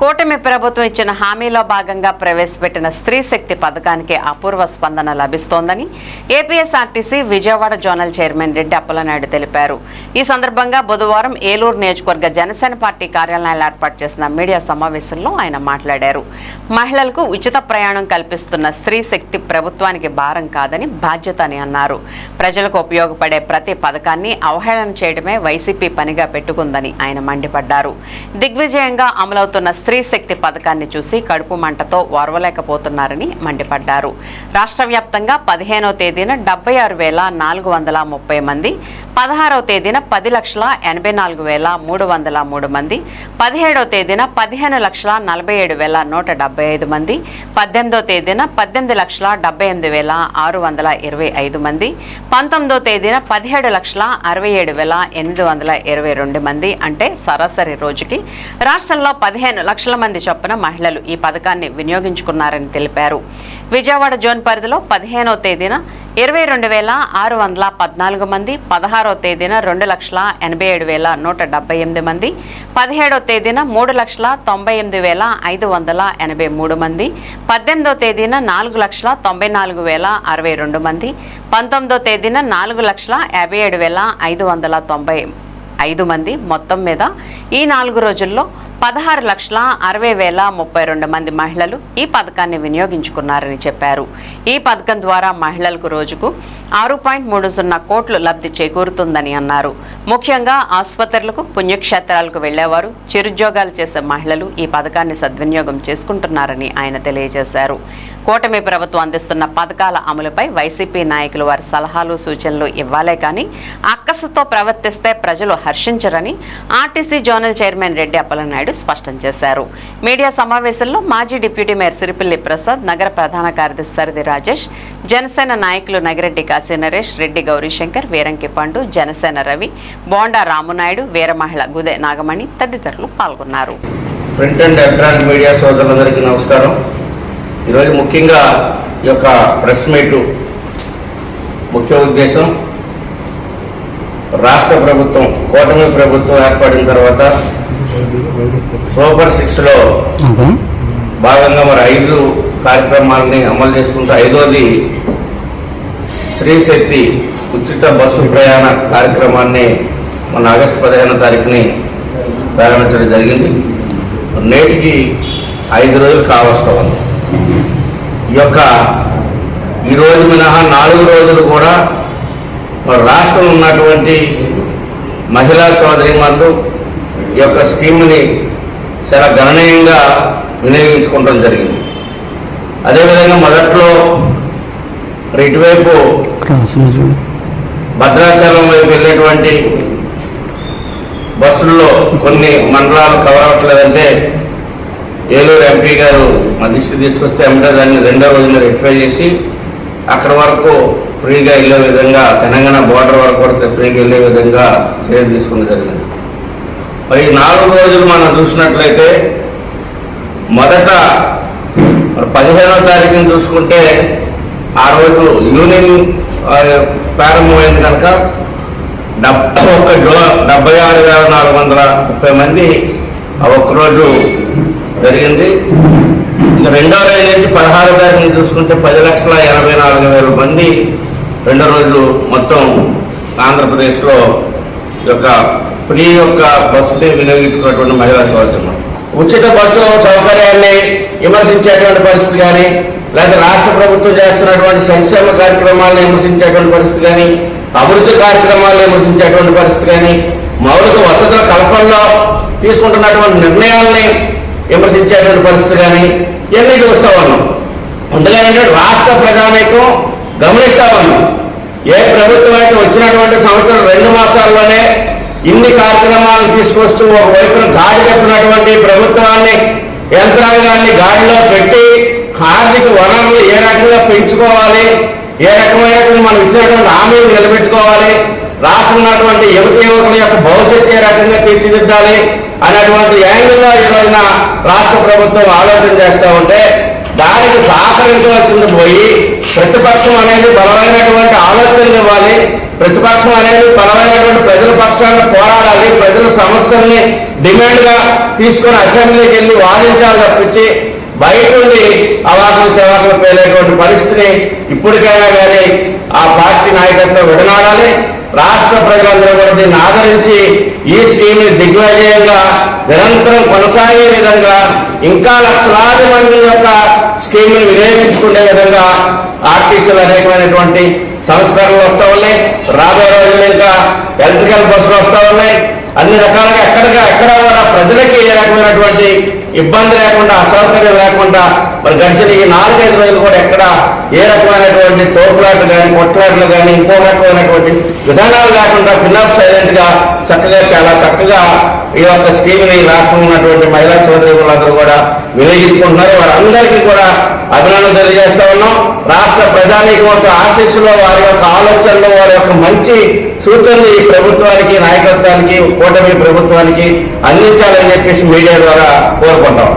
కూటమి ప్రభుత్వం ఇచ్చిన హామీలో భాగంగా ప్రవేశపెట్టిన స్త్రీ శక్తి పథకానికి అపూర్వ స్పందన లభిస్తోందని APSRTC Vijayawada zonal chairman Reddy Appalanaidu తెలిపారు. ఈ సందర్భంగా బుధవారం ఏలూరు నియోజకవర్గ జనసేన పార్టీ కార్యాలయాలు ఏర్పాటు చేసిన మీడియా సమావేశంలో ఆయన మాట్లాడారు. మహిళలకు ఉచిత ప్రయాణం కల్పిస్తున్న స్త్రీ శక్తి ప్రభుత్వానికి భారం కాదని బాధ్యత అని అన్నారు. ప్రజలకు ఉపయోగపడే ప్రతి పథకాన్ని అవహేళన చేయడమే వైసీపీ పనిగా పెట్టుకుందని ఆయన మండిపడ్డారు. దిగ్విజయంగా అమలవుతున్న స్త్రీ శక్తి పథకాన్ని చూసి కడుపు మంటతో ఓర్వలేకపోతున్నారని మండిపడ్డారు. రాష్ట్ర వ్యాప్తంగా పదిహేనవ తేదీన డెబ్బై ఆరు వేల నాలుగు వందల ముప్పై మంది పదహారవ తేదీన పది లక్షల ఎనభై నాలుగు వేల మూడు వందల మూడు మంది పదిహేడవ తేదీన పదిహేను లక్షల నలభై ఏడు వేల నూట డెబ్బై ఐదు మంది పద్దెనిమిదవ తేదీన పద్దెనిమిది లక్షల డెబ్బై ఎనిమిది వేల ఆరు వందల ఇరవై ఐదు మంది పంతొమ్మిదవ తేదీన పదిహేడు లక్షల అరవై ఏడు వేల ఎనిమిది వందల ఇరవై రెండు మంది అంటే సరాసరి రోజుకి రాష్ట్రంలో పదిహేను లక్షల మంది చొప్పున మహిళలు ఈ పథకాన్ని వినియోగించుకున్నారని తెలిపారు. విజయవాడ జోన్ పరిధిలో పదిహేనవ తేదీన ఇరవై రెండు వేల ఆరు వందల పద్నాలుగు మంది పదహారో తేదీన రెండు లక్షల ఎనభై ఏడు వేల నూట డెబ్బై ఎనిమిది మంది పదిహేడో తేదీన మూడు లక్షల తొంభై ఎనిమిది వేల ఐదు వందల ఎనభై మూడు మంది పద్దెనిమిదో తేదీన నాలుగు లక్షల తొంభై నాలుగు వేల అరవై రెండు మంది పంతొమ్మిదో తేదీన నాలుగు లక్షల యాభై ఏడు వేల ఐదు వందల తొంభై ఐదు మంది మొత్తం మీద ఈ నాలుగు రోజుల్లో పదహారు లక్షల అరవై వేల ముప్పై రెండు మంది మహిళలు ఈ పథకాన్ని వినియోగించుకున్నారని చెప్పారు. ఈ పథకం ద్వారా మహిళలకు రోజుకు ఆరు పాయింట్ మూడు సున్నా కోట్లు లబ్ధి చేకూరుతుందని అన్నారు. ముఖ్యంగా ఆసుపత్రులకు పుణ్యక్షేత్రాలకు వెళ్ళేవారు చిరుద్యోగాలు చేసే మహిళలు ఈ పథకాన్ని సద్వినియోగం చేసుకుంటున్నారని ఆయన తెలియజేశారు. కూటమి ప్రభుత్వం అందిస్తున్న పథకాల అమలుపై వైసీపీ నాయకులు వారి సలహాలు సూచనలు ఇవ్వాలే కానీ అక్కసుతో ప్రవర్తిస్తే ప్రజలు హర్షించరని RTC zonal chairman Reddy Appalanaidu Naidu స్పష్టం చేశారు. మీడియా సమావేశంలో మాజీ డిప్యూటీ మేయర్ సిరిపిల్లి ప్రసాద్ నగర ప్రధాన కార్యదర్శి సరిది రాజేష్ జనసేన నాయకులు నగిరెడ్డి కాశీ నరేష్ రెడ్డి గౌరీశంకర్ వీరంకి పండు జనసేన రవి బోండా రామునాయుడు వీరమహిళ గుదే నాగమణి తదితరులు పాల్గొన్నారు. ప్రింట్ అండ్ ఎలక్ట్రానిక్ మీడియా సోదరులందరికీ నమస్కారం. ఈరోజు ముఖ్యంగా ఈ యొక్క ప్రెస్ మీట్ ముఖ్య ఉద్దేశం రాష్ట్ర ప్రభుత్వం కూటమి ప్రభుత్వం ఏర్పడిన తర్వాత సూపర్ సిక్స్లో భాగంగా మరి ఐదు కార్యక్రమాలని అమలు చేసుకుంటూ ఐదోది శ్రీశక్తి ఉచిత బస్సు ప్రయాణ కార్యక్రమాన్ని మన ఆగస్టు పదిహేనో తారీఖుని ప్రారంభించడం జరిగింది. నేటికి ఐదు రోజులు కావస్తా ఉంది ఈ యొక్క ఈ రోజు మినహా నాలుగు రోజులు కూడా మన రాష్ట్రంలో ఉన్నటువంటి మహిళా సోదరిమణులు ఈ యొక్క స్కీమ్ని చాలా గణనీయంగా వినియోగించుకోవడం జరిగింది. అదేవిధంగా మొదట్లో ఇటువైపు భద్రాచలం వైపు వెళ్ళేటువంటి బస్సుల్లో కొన్ని మండలాలు కవర్ అవ్వట్లేదంటే ఏలూరు ఎంపీ గారు మా దృష్టి తీసుకొస్తే ఎంటే దాన్ని రెండో రోజున రెక్టిఫై చేసి అక్కడ వరకు ఫ్రీగా వెళ్ళే విధంగా తెలంగాణ బోర్డర్ వరకు కూడా ఫ్రీగా వెళ్ళే విధంగా చర్య తీసుకుని జరిగింది. మరి నాలుగు రోజులు మనం చూసినట్లయితే మొదట పదిహేనో తారీఖుని చూసుకుంటే ఆ రోజు యూనియన్ ప్రారంభమైంది కనుక డెబ్బై ఒక్క జూలై డెబ్బై ఆరు వేల నాలుగు వందల ముప్పై మంది ఒక్కరోజు జరిగింది. ఇక రెండో రోజు నుంచి పదహారు తారీఖుని చూసుకుంటే పది లక్షల ఎనభై నాలుగు వేల మంది రెండో రోజు మొత్తం ఆంధ్రప్రదేశ్లో యొక్క ఫ్రీ యొక్క బస్సుని వినియోగించుకున్నటువంటి మహిళా సోదరులు. ఉచిత బస్సు సౌకర్యాన్ని విమర్శించేటువంటి పరిస్థితి కానీ లేదా రాష్ట్ర ప్రభుత్వం చేస్తున్నటువంటి సంక్షేమ కార్యక్రమాలను విమర్శించేటువంటి పరిస్థితి కానీ అభివృద్ధి కార్యక్రమాలను విమర్శించేటువంటి పరిస్థితి కానీ మౌలిక వసతుల కల్పనలో తీసుకుంటున్నటువంటి నిర్ణయాల్ని విమర్శించేటువంటి పరిస్థితి కానీ ఇవన్నీ చూస్తా ఉన్నాం. అందుకని రాష్ట్ర ప్రజానీకం గమనిస్తా ఉన్నాం. ఏ ప్రభుత్వం అయితే వచ్చినటువంటి సంవత్సరం రెండు మాసాల్లోనే ఇన్ని కార్యక్రమాలు తీసుకొస్తూ ఒకవైపున గాడి కట్టినటువంటి ప్రభుత్వాన్ని యంత్రాంగాన్ని గాడిలో పెట్టి ఆర్థిక వనరులు ఏ రకంగా పెంచుకోవాలి ఏ రకమైనటువంటి మనం ఇచ్చినటువంటి హామీలు నిలబెట్టుకోవాలి రాష్ట్రం ఉన్నటువంటి యువత యువకుల యొక్క భవిష్యత్తు ఏ రకంగా తీర్చిదిద్దాలి అనేటువంటి యాంగిల్లో ఈ రోజున రాష్ట్ర ప్రభుత్వం ఆలోచన చేస్తూ ఉంటే దానికి సహకరించవలసింది పోయి ప్రతిపక్షం అనేది బలమైనటువంటి ఆలోచనలు ఇవ్వాలి. ప్రతిపక్షం అనేది బలమైనటువంటి ప్రజల పక్షాన్ని పోరాడాలి. ప్రజల సమస్యల్ని డిమాండ్గా తీసుకుని తీసుకొని అసెంబ్లీకి వెళ్ళి వాదించాలి తప్పించి బయట ఉండి అవాకులు చవాకులు పేలేటువంటి పరిస్థితిని ఇప్పటికైనా కానీ ఆ పార్టీ నాయకత్వం విడనాడాలి. రాష్ట్ర ప్రజలందరూ కూడా దీన్ని ఆదరించి ఈ స్కీమ్ని దిగ్విజయంగా నిరంతరం కొనసాగే విధంగా ఇంకా లక్షలాది మంది స్కీములు వినియోగించుకునే విధంగా ఆర్టీసీలు అనేకమైనటువంటి సంస్కరణలు వస్తూ ఉన్నాయి. రాబోయే రోజుల్లో ఇంకా ఎలక్ట్రికల్ బస్సులు వస్తూ ఉన్నాయి. అన్ని రకాలుగా ఎక్కడిగా ఎక్కడ కూడా ప్రజలకి ఏ రకమైనటువంటి ఇబ్బంది లేకుండా అసౌకర్యం లేకుండా మరి గడిచిన ఈ నాలుగైదు రోజులు కూడా ఎక్కడ ఏ రకమైనటువంటి తోపులాట్లు కానీ కొట్లాట్లు కానీ ఇంకో రకమైనటువంటి విధానాలు లేకుండా పిల్లలు సైలెంట్గా చక్కగా చాలా చక్కగా ఈ యొక్క స్కీమ్ని రాష్ట్రంలో ఉన్నటువంటి మహిళా సోదరులందరూ కూడా వినియోగించుకుంటున్నారు వారందరికీ కూడా అభినందన తెలియజేస్తా ఉన్నాం. రాష్ట్ర ప్రజానికి ఒక ఆశీస్సులో వారి యొక్క ఆలోచనలు వారి యొక్క మంచి సూచనలు ఈ ప్రభుత్వానికి నాయకత్వానికి కూటమి ప్రభుత్వానికి అందించాలని చెప్పేసి మీడియా ద్వారా కోరుకుంటాం.